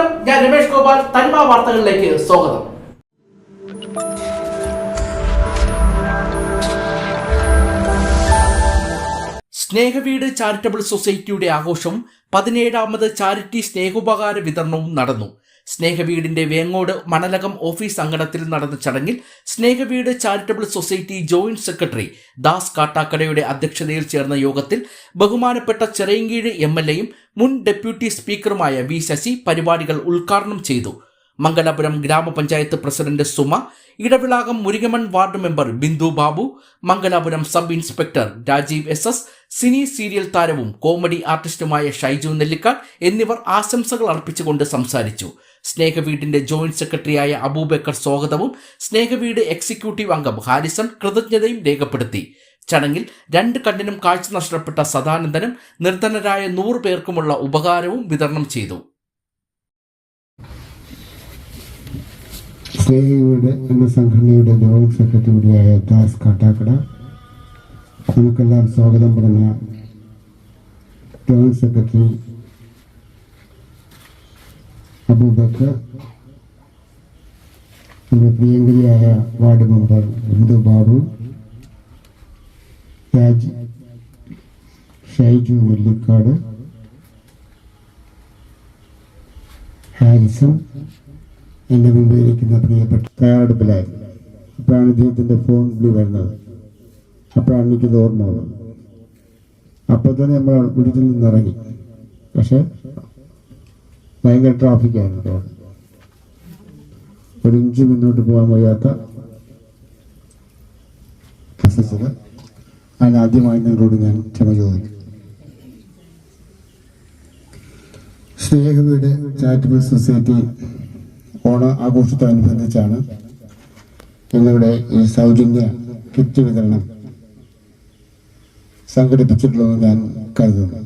നമസ്കാരം. ഞാൻ രമേഷ് ഗോപാൽ. തനിമ വാർത്തകളിലേക്ക് സ്വാഗതം. സ്നേഹവീട് ചാരിറ്റബിൾ സൊസൈറ്റിയുടെ ആഘോഷവും പതിനേഴാമത് ചാരിറ്റി സ്നേഹോപകാര വിതരണവും നടന്നു. സ്നേഹവീടിന്റെ വേങ്ങോട് മണലകം ഓഫീസ് അങ്കണത്തിൽ നടന്ന ചടങ്ങിൽ Snehaveedu charitable society joint secretary Das കാട്ടാക്കടയുടെ അധ്യക്ഷതയിൽ ചേർന്ന യോഗത്തിൽ ബഹുമാനപ്പെട്ട ചെറയങ്കീഴ് എം എൽ എയും മുൻ ഡെപ്യൂട്ടി സ്പീക്കറുമായ വി ശശി പരിപാടികൾ ഉദ്ഘാടനം ചെയ്തു. മംഗലാപുരം ഗ്രാമപഞ്ചായത്ത് president Suma Idavilakam Murukamon ward member Bindu Babu Mangalapuram sub inspector Rajeev S S cine serial താരവും കോമഡി ആർട്ടിസ്റ്റുമായ ഷൈജു നെല്ലിക്കാട് എന്നിവർ ആശംസകൾ അർപ്പിച്ചുകൊണ്ട് സംസാരിച്ചു. സ്നേഹവീടിന്റെ ജോയിന്റ് സെക്രട്ടറിയായ അബൂബക്കർ സ്വാഗതവും സ്നേഹവീട് എക്സിക്യൂട്ടീവ് അംഗം ഹാരിസൺ കൃതജ്ഞതയും രേഖപ്പെടുത്തി. ചടങ്ങിൽ രണ്ട് കണ്ണിനും കാഴ്ച നഷ്ടപ്പെട്ട സദാനന്ദനും നിർധനരായ നൂറ് പേർക്കുമുള്ള ഉപകാരവും വിതരണം ചെയ്തു. സ്നേഹിയുടെ എന്ന സംഘടനയുടെ ജോയിന്റ് സെക്രട്ടറി കൂടിയായ ദാസ് കാട്ടാക്കട. നമുക്കെല്ലാം സ്വാഗതം പറഞ്ഞ ജോയിന്റ് സെക്രട്ടറി അബൂബക്കർ നമ്മുടെ പ്രിയങ്കരിയായ ward member Bindu Babu Shaiju Nellikkad Harrison എന്റെ മുമ്പിലിരിക്കുന്ന പ്രിയപ്പെട്ട തയ്യാറെടുപ്പിലായിരുന്നു അപ്പോഴാണ് ഇദ്ദേഹത്തിന്റെ ഫോൺ വിളി വരുന്നത്. അപ്പോഴാണ് എനിക്കിത് ഓർമ്മ വന്നത്. അപ്പോൾ തന്നെ നമ്മൾ വീട്ടിൽ നിന്ന് പക്ഷെ ഭയങ്കര ട്രാഫിക്കായിരുന്നു റോഡ് ഒരു ഇഞ്ച് മുന്നോട്ട് പോകാൻ വയ്യാത്ത പ്രസംഗിച്ചത് അതിന് ആദ്യമായി നിങ്ങളോട് ഞാൻ ക്ഷമ ചോദിക്കും സ്നേഹവീട് ചാരിറ്റബിൾ സൊസൈറ്റി ഓണ ആഘോഷത്തോടനുബന്ധിച്ചാണ് ഞങ്ങളുടെ ഈ സൗജന്യ കിറ്റ് വിതരണം സംഘടിപ്പിച്ചിട്ടുള്ളതെന്ന് ഞാൻ കരുതുന്നു.